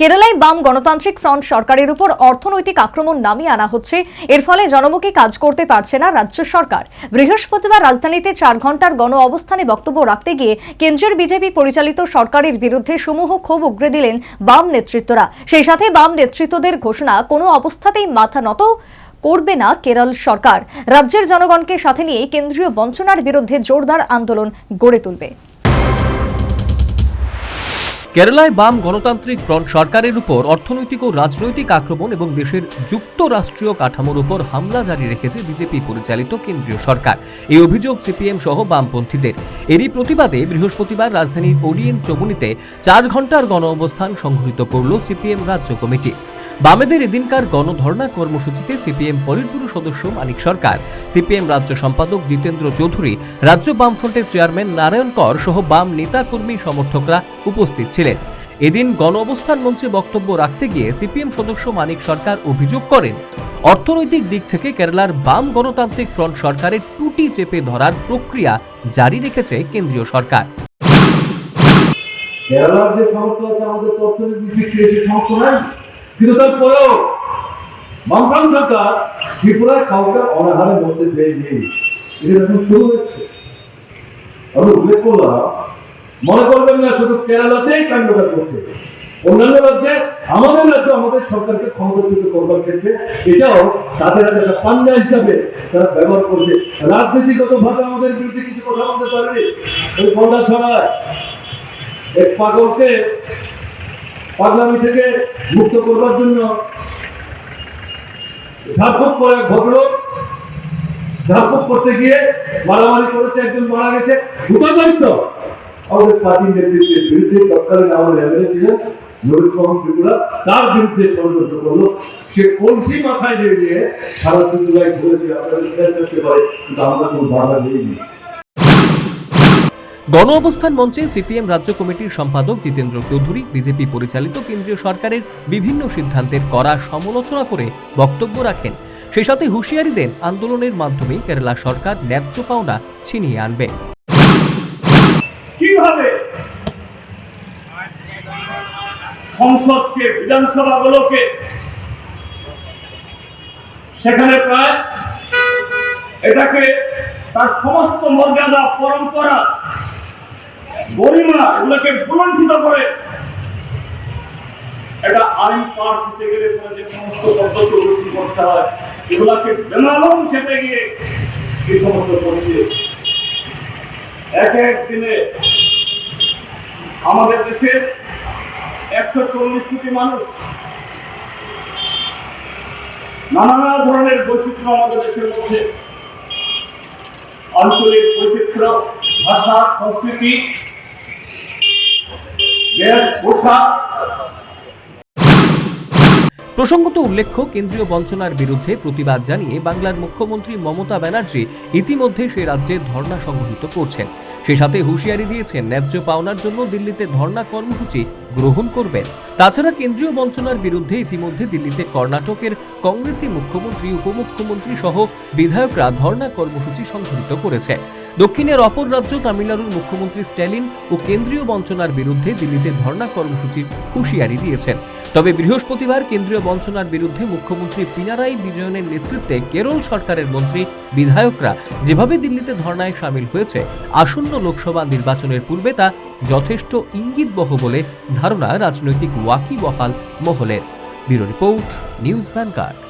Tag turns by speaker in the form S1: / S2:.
S1: কেরালায় বাম গণতান্ত্রিক ফ্রন্ট সরকারের উপর অর্থনৈতিক আক্রমণ নামিয়ে আনা হচ্ছে। এর ফলে জনমুখী কাজ করতে পারছে না রাজ্য সরকার। বৃহস্পতিবার রাজধানীতে চার ঘণ্টার গণ অবস্থানে বক্তব্য রাখতে গিয়ে কেন্দ্রের বিজেপি পরিচালিত সরকারের বিরুদ্ধে সমূহ ক্ষোভ উগরে দিলেন বাম নেতৃত্বরা। সেই সাথে বাম নেতৃত্বদের ঘোষণা, কোনো অবস্থাতেই মাথা নত করবে না কেরল সরকার। রাজ্যের জনগণকে সাথে নিয়ে কেন্দ্রীয় বঞ্চনার বিরুদ্ধে জোরদার আন্দোলন গড়ে তুলবে।
S2: কেরালায় বাম গণতান্ত্রিক ফ্রন্ট সরকারের উপর অর্থনৈতিক ও রাজনৈতিক আক্রমণ এবং দেশের যুক্তরাষ্ট্রীয় কাঠামোর উপর হামলা জারি রেখেছে বিজেপি পরিচালিত কেন্দ্রীয় সরকার। এই অভিযোগ সিপিএম সহ বামপন্থীদের। এরই প্রতিবাদে বৃহস্পতিবার রাজধানীর ওরিয়েন্ট চমুনিতে চার ঘণ্টার গণ অবস্থান সংঘটিত করল সিপিএম রাজ্য কমিটি। বামেদের এদিনকার গণধর্ণা কর্মসূচিতে সিপিএম পলিটব্যুরো সদস্য মানিক সরকার, সিপিএম রাজ্য সম্পাদক জিতেন্দ্র চৌধুরী, রাজ্য বামফ্রন্টের চেয়ারম্যান নারায়ণ কর সহ বাম নেতাকর্মী সমর্থকরা উপস্থিত ছিলেন। এদিন গণ অবস্থান মঞ্চে বক্তব্য রাখতে গিয়ে সিপিএম সদস্য মানিক সরকার অভিযোগ করেন, অর্থনৈতিক দিক থেকে কেরালার বাম গণতান্ত্রিক ফ্রন্ট সরকারের টুটি চেপে ধরার প্রক্রিয়া জারি রেখেছে কেন্দ্রীয় সরকার।
S3: কেরালার যে আছে, আমাদের অর্থনৈতিক দিক থেকে সে নাই। কিন্তু তারপরেও বামফ্রন্ট সরকার ত্রিপুরায় কাউকে অনাহারের মধ্যে দেয়নি। এটা এখন শুরু হচ্ছে আমি উল্লেখ করলাম, মনে করবেন না, শুধু কেরালাতেই কাণ্ডটা করছে। অন্যান্য রাজ্যে, আমাদের রাজ্যে আমাদের সরকারকে ক্ষমতাচ্যুত করবার ক্ষেত্রে এটাও তাদের একটা পাঞ্জা হিসাবে তারা ব্যবহার করছে। রাজনীতিগত ভাবে আমাদের বিরুদ্ধে কিছু কথা বলতে পারবে ওই ফলটা ছড়ায়। এক পাগলকে পাগলামি থেকে মুক্ত করবার জন্য ঝাড়ফুঁক করে ঘটলো ঝাড়ফুঁক করতে গিয়ে মারামারি করেছে, একজন মারা গেছে। আমাদের নেতৃত্বের বিরুদ্ধে তৎকালীন এমএলএ ছিলেন ত্রিপুরা। তার বিরুদ্ধে ষড়যন্ত্র করল। সে কলসি মাথায় দিয়ে দিয়ে সারা ত্রিপুরায় ঘুরেছে। করতে পারে কিন্তু আমরা কোনো বাধা
S2: গণ অবস্থান মঞ্চে সিপিএম রাজ্য কমিটির সম্পাদক জিতেন্দ্র চৌধুরী, বিজেপি পরিচালিত কেন্দ্রীয় সরকারের বিভিন্ন সিদ্ধান্তের করা সমালোচনা করে বক্তব্য রাখেন। সেই সাথে হুঁশিয়ারি দেন আন্দোলনের মাধ্যমে কেরালা সরকার ন্যায্য পাওনা ছিনিয়ে আনবে।
S4: কীভাবে সংসদকে, বিধানসভাগুলোকে সেখানে প্রায় এটাকে তার সমস্ত মর্যাদা পরম্পরা গরিমা করে। এটা আইন পাশ হতে গেলে যে সমস্ত পদ্ধতি করতে হয়, এগুলাকে বেমালম চেপে গিয়ে এই সমস্ত করছে। এক এক দিনে আমাদের দেশের একশো চল্লিশ কোটি মানুষ। নানা ধরনের বৈচিত্র্য আমাদের দেশের মধ্যে। আঞ্চলিক বৈচিত্র্য, ভাষা, সংস্কৃতি
S2: প্রসঙ্গত উল্লেখ্য, কেন্দ্রীয় বঞ্চনার বিরুদ্ধে প্রতিবাদ জানিয়ে বাংলার মুখ্যমন্ত্রী মমতা ব্যানার্জি ইতিমধ্যে সে রাজ্যে ধর্ণা সংগঠিত করছেন। সে সাথে হুঁশিয়ারি দিয়েছেন, ন্যায্য পাওনার জন্য দিল্লিতে ধর্ণা কর্মসূচি গ্রহণ করবেন। তাছাড়া কেন্দ্রীয় বঞ্চনার বিরুদ্ধে ইতিমধ্যে দিল্লিতে কর্ণাটকের কংগ্রেসি মুখ্যমন্ত্রী, উপমুখ্যমন্ত্রী সহ বিধায়করা ধর্ণা কর্মসূচি সংঘটিত করেছে। দক্ষিণের অপর রাজ্য তামিলনাড়ুর মুখ্যমন্ত্রী স্ট্যালিন ও কেন্দ্রীয় বঞ্চনার বিরুদ্ধে দিল্লিতে ধর্ণা কর্মসূচির হুঁশিয়ারি দিয়েছেন। তবে বৃহস্পতিবার কেন্দ্রীয় বঞ্চনার বিরুদ্ধে মুখ্যমন্ত্রী পিনারাই বিজয়নের নেতৃত্বে কেরল সরকারের মন্ত্রী, বিধায়করা যেভাবে দিল্লিতে ধর্নায় সামিল হয়েছে, আসন্ন লোকসভা নির্বাচনের পূর্বে তা যথেষ্ট ইঙ্গিতবহ বলে ধারণা রাজনৈতিক ওয়াকিবহাল মহলের। Bureau report, news vanguard